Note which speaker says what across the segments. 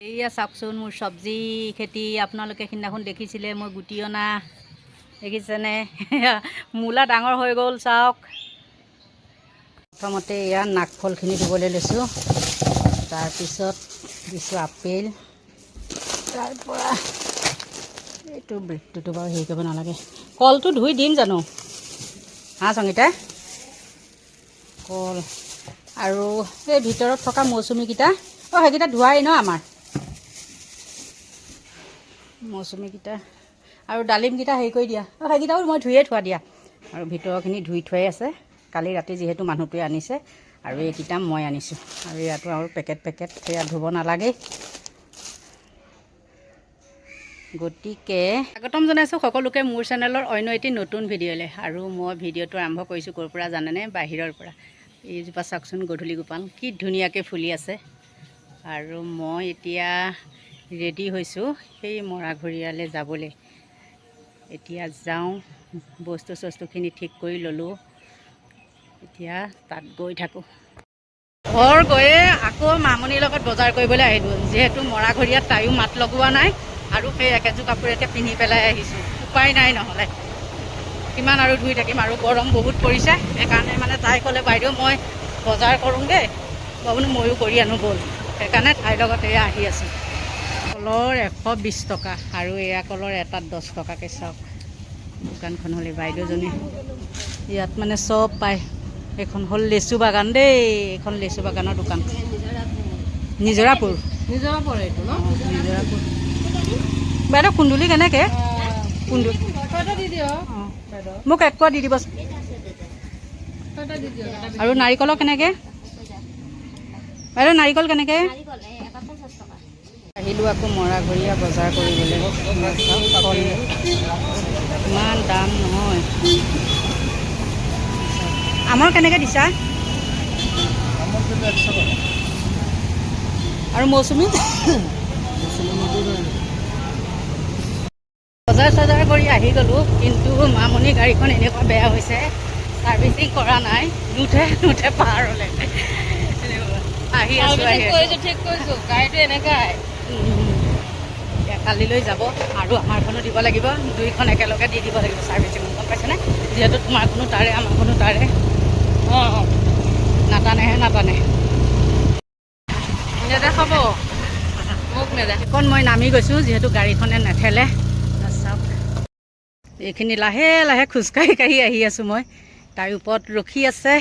Speaker 1: এয়া চাওকচোন মোৰ চব্জি খেতি আপোনালোকে সিদিনাখন দেখিছিলে মই গুটি অনা দেখিছেনে? মূলা ডাঙৰ হৈ গ'ল চাওক। প্ৰথমতে এয়া নাকফলখিনি দিবলৈ লৈছোঁ। তাৰপিছত দিছোঁ আপেল। তাৰপৰা এইটো ব্ৰেডটোতো বাৰু হেৰি কৰিব নালাগে। কলটো ধুই দিম জানো? হা সংগীতা? কল। আৰু এই ভিতৰত থকা মৌচুমীকেইটা। অঁ সেইকেইটা ধোৱাই ন আমাৰ? মৌচুমীকেইটা আৰু ডালিমকেইটা হেৰি কৰি দিয়া। অঁ সেইকেইটাও মই ধুয়ে থোৱা দিয়া। আৰু ভিতৰৰখিনি ধুই থোৱাই আছে। কালি ৰাতি যিহেতু মানুহটোৱে আনিছে আৰু এইকেইটা মই আনিছোঁ। আৰু ইয়াতো আৰু পেকেট পেকেট সেয়া ধুব নালাগেই গতিকে স্বাগতম জনাইছোঁ সকলোকে মোৰ চেনেলৰ অন্য এটি নতুন ভিডিঅ'লৈ। আৰু মই ভিডিঅ'টো আৰম্ভ কৰিছোঁ ক'ৰ পৰা জানেনে? বাহিৰৰ পৰা। এইজোপা চাওকচোন গধূলি গোপাল কি ধুনীয়াকৈ ফুলি আছে। আৰু মই এতিয়া ৰেডি হৈছোঁ। সেই মৰাঘৰীয়ালৈ যাবলৈ। এতিয়া যাওঁ বস্তু চস্তুখিনি ঠিক কৰি ল'লোঁ। এতিয়া তাত গৈ থাকোঁ। ঘৰ গৈয়ে আকৌ মামনিৰ লগত বজাৰ কৰিবলৈ আহিলোঁ। যিহেতু মৰাঘৰীয়াত তাইও মাত লগোৱা নাই আৰু সেই একেযোৰ কাপোৰকে পিন্ধি পেলাই আহিছোঁ। উপায় নাই নহ'লে। কিমান আৰু ধুই থাকিম আৰু গৰম বহুত পৰিছে। সেইকাৰণে মানে তাই ক'লে বাইদেউ মই বজাৰ কৰোঁগৈ। মই বোলো ময়ো কৰি আনো ব'ল। সেইকাৰণে তাইৰ লগত এয়া আহি আছোঁ। কলৰ এশ বিছ টকা আৰু এয়া কলৰ এটাত দহ টকাকৈ চাওক। দোকানখন হ'লে বাইদেউজনী। ইয়াত মানে চব পায়। এইখন হ'ল লেচু বাগান দেই এইখন লেচু বাগানৰ দোকান। নিজৰাপুৰ।
Speaker 2: এইটো ন?
Speaker 1: নিজৰাপুৰ। বাইদেউ কুন্দুলি কেনেকৈ? কুন্দুলি। মোক এক পোৱা দি দিবচোন।
Speaker 2: ছয়টা দি দিয়ক। এটা
Speaker 1: আৰু নাৰিকলৰ কেনেকৈ? বাইদেউ নাৰিকল কেনেকৈ? আহিলোঁ আকৌ মৰাঘৰীয়া বজাৰ কৰিবলৈ। ইমান দাম নহয়। আমৰ কেনেকৈ দিছা? আৰু মৌচুমী? বজাৰ চজাৰ কৰি আহি গ'লোঁ কিন্তু মামনি গাড়ীখন এনেকুৱা বেয়া হৈছে। ছাৰ্ভিচিং কৰা নাই নুঠে নুঠে পাহাৰলৈ আহি আছোঁ
Speaker 2: ঠিক কৰিছো গাড়ীটো
Speaker 1: এতিয়া কালিলৈ যাব আৰু আমাৰখনো দিব লাগিব। দুইখন একেলগে দি দিব লাগিব ছাৰ্ভিচিং গম পাইছেনে যিহেতু তোমাৰখনো তাৰে আমাৰখনো তাৰে।
Speaker 2: অঁ
Speaker 1: নাটানেহে নাটানে।
Speaker 2: নেদেখাব। মোক
Speaker 1: এইখন মই নামি গৈছোঁ যিহেতু গাড়ীখনে নেঠেলে। এইখিনি লাহে লাহে খোজকাঢ়ি কাঢ়ি আহি আছোঁ মই। তাৰ ওপৰত ৰখি আছে।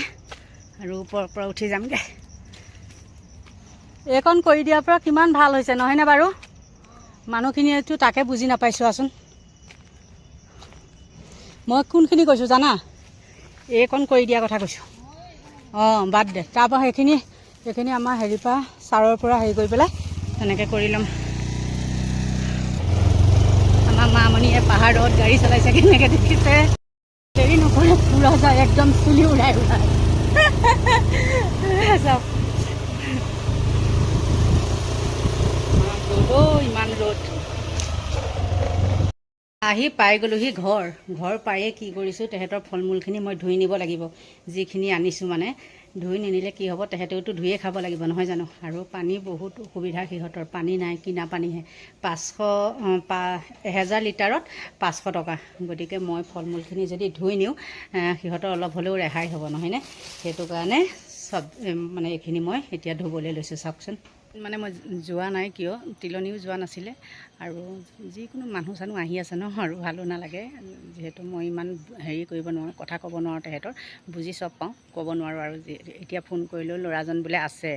Speaker 1: আৰু ওপৰৰ পৰা উঠি যামগৈ। এইকণ কৰি দিয়াৰ পৰা কিমান ভাল হৈছে নহয়নে বাৰু? মানুহখিনিয়েতো তাকে বুজি নাপাই চোৱাচোন। মই কোনখিনি কৈছোঁ জানা? এইকণ কৰি দিয়া কথা কৈছোঁ। অঁ বাদ দে। তাৰপৰা সেইখিনি সেইখিনি আমাৰ হেৰিৰ পৰা ছাৰৰ পৰা হেৰি কৰি পেলাই তেনেকৈ কৰি ল'ম। আমাৰ মামণিয়ে পাহাৰত গাড়ী চলাইছে কেনেকৈ দেখিছে? দেৰি নকৰে পূৰা যায় একদম চুলি উৰাই উৰাই চাওক ৰ'দ অ' ইমান ৰ'দ আহি পাই গ'লোহি ঘৰ। ঘৰ পায়ে কি কৰিছোঁ তেহেঁতৰ ফল মূলখিনি মই ধুই নিব লাগিব। যিখিনি আনিছোঁ মানে ধুই নিনিলে কি হ'ব তেহেঁতেওতো ধুয়ে খাব লাগিব নহয় জানো? আৰু পানী বহুত অসুবিধা সিহঁতৰ পানী নাই কিনা পানীহে। পাঁচশ পা এহেজাৰ লিটাৰত পাঁচশ টকা। গতিকে মই ফল মূলখিনি যদি ধুই নিওঁ সিহঁতৰ অলপ হ'লেও ৰেহাই হ'ব নহয়নে? সেইটো কাৰণে চব মানে এইখিনি মই এতিয়া ধুবলৈ লৈছোঁ চাওকচোন। মানে মই যোৱা নাই কিয় তিলনিও যোৱা নাছিলে। আৰু যিকোনো মানুহ চানুহ আহি আছে ন আৰু ভালো নালাগে। যিহেতু মই ইমান হেৰি কৰিব নোৱাৰোঁ কথা ক'ব নোৱাৰোঁ তেহেঁতৰ। বুজি চব পাওঁ ক'ব নোৱাৰোঁ আৰু এতিয়া ফোন কৰিলেও ল'ৰাজন বোলে আছে।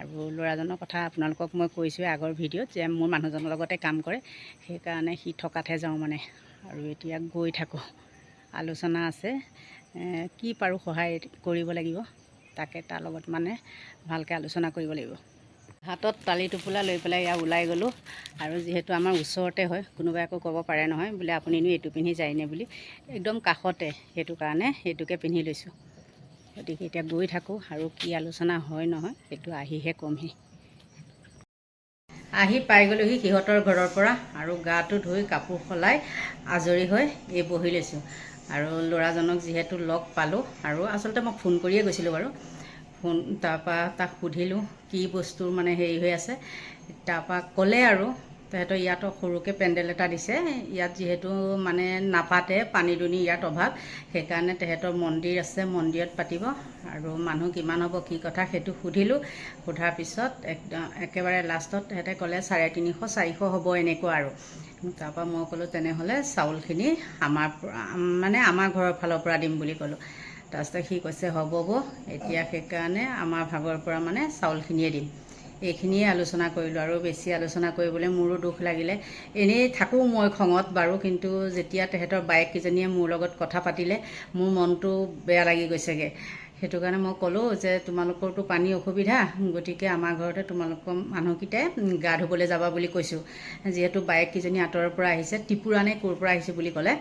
Speaker 1: আৰু ল'ৰাজনৰ কথা আপোনালোকক মই কৈছোঁৱে আগৰ ভিডিঅ'ত যে মোৰ মানুহজনৰ লগতে কাম কৰে সেইকাৰণে সি থকাতহে যাওঁ মানে। আৰু এতিয়া গৈ থাকোঁ। আলোচনা আছে কি পাৰোঁ সহায় কৰিব লাগিব তাকে তাৰ লগত মানে ভালকৈ আলোচনা কৰিব লাগিব। হাতত টালি টোপোলা লৈ পেলাই ইয়াৰ ওলাই গ'লোঁ। আৰু যিহেতু আমাৰ ওচৰতে হয় কোনোবাই আকৌ ক'ব পাৰে নহয় বোলে আপুনিনো এইটো পিন্ধি যায়নে বুলি। একদম কাষতে সেইটো কাৰণে সেইটোকে পিন্ধি লৈছোঁ। গতিকে এতিয়া গৈ থাকোঁ আৰু কি আলোচনা হয় নহয় সেইটো আহিহে ক'মহি। আহি পাই গ'লোহি সিহঁতৰ ঘৰৰ পৰা আৰু গাটো ধুই কাপোৰ সলাই আজৰি হৈ এই বহি লৈছোঁ। আৰু ল'ৰাজনক যিহেতু লগ পালোঁ আৰু আচলতে মই ফোন কৰিয়ে গৈছিলোঁ বাৰু। ফোন তাৰপৰা তাক সুধিলোঁ কি বস্তুৰ মানে হেৰি হৈ আছে। তাৰপৰা ক'লে আৰু তেহেঁতৰ ইয়াতো সৰুকৈ পেণ্ডেল এটা দিছে। ইয়াত যিহেতু মানে নাপাতে পানী দুনি ইয়াত অভাৱ। সেইকাৰণে তেহেঁতৰ মন্দিৰ আছে মন্দিৰত পাতিব। আৰু মানুহ কিমান হ'ব কি কথা সেইটো সুধিলোঁ। সোধাৰ পিছত একদম একেবাৰে লাষ্টত তেহেঁতে ক'লে চাৰে তিনিশ চাৰিশ হ'ব এনেকুৱা আৰু। তাৰপৰা মই ক'লোঁ তেনেহ'লে চাউলখিনি আমাৰ মানে আমাৰ ঘৰৰ ফালৰ পৰা দিম বুলি ক'লোঁ। তাৰপিছতে সি কৈছে হ'ব হ'ব এতিয়া সেইকাৰণে আমাৰ ভাগৰ পৰা মানে চাউলখিনিয়ে দিম। এইখিনিয়ে আলোচনা কৰিলোঁ আৰু বেছি আলোচনা কৰিবলৈ মোৰো দুখ লাগিলে। এনেই থাকোঁ মই খঙত বাৰু কিন্তু যেতিয়া তেহেঁতৰ বায়েককেইজনীয়ে মোৰ লগত কথা পাতিলে মোৰ মনটো বেয়া লাগি গৈছেগৈ। সেইটো কাৰণে মই ক'লোঁ যে তোমালোকৰতো পানী অসুবিধা গতিকে আমাৰ ঘৰতে তোমালোকৰ মানুহকেইটাই গা ধুবলৈ যাবা বুলি কৈছোঁ। যিহেতু বায়েককেইজনী আঁতৰৰ পৰা আহিছে ত্ৰিপুৰা নে ক'ৰ পৰা আহিছে বুলি ক'লে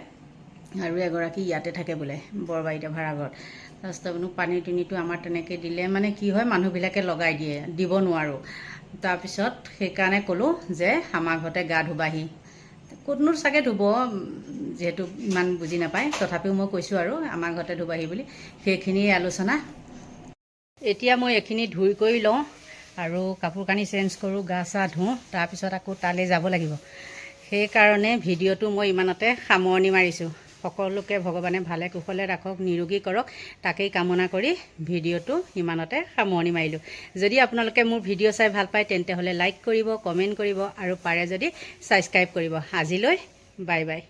Speaker 1: আৰু এগৰাকী ইয়াতে থাকে বোলে বৰবাৰীতে ভাড়াঘৰত তাৰপিছত বোলো পানী দুনিটো আমাৰ তেনেকৈ দিলে মানে কি হয় মানুহবিলাকে লগাই দিয়ে দিব নোৱাৰোঁ। তাৰপিছত সেইকাৰণে ক'লোঁ যে আমাৰ ঘৰতে গা ধুবাহি। ক'তনো চাগে ধুব যিহেতু ইমান বুজি নাপায় তথাপিও মই কৈছোঁ আৰু আমাৰ ঘৰতে ধুবাহি বুলি। সেইখিনিয়ে আলোচনা। এতিয়া মই এইখিনি ধুই কৰি লওঁ আৰু কাপোৰ কানি চেঞ্জ কৰোঁ গা চা ধুওঁ তাৰপিছত আকৌ তালৈ যাব লাগিব। সেইকাৰণে ভিডিঅ'টো মই ইমানতে সামৰণি মাৰিছোঁ। সকলোকে ভগৱানে ভালে কুশলে ৰাখক নিৰোগী কৰক। তাকেই কামনা কৰি ভিডিঅ'টো ইমানতে সামৰণি মাৰিলোঁ। যদি আপোনালোকে মোৰ ভিডিঅ' চাই ভাল পায় তেন্তে হ'লে লাইক কৰিব কমেণ্ট কৰিব আৰু পাৰে যদি ছাবস্ক্ৰাইব কৰিব। আজিলৈ বাই বাই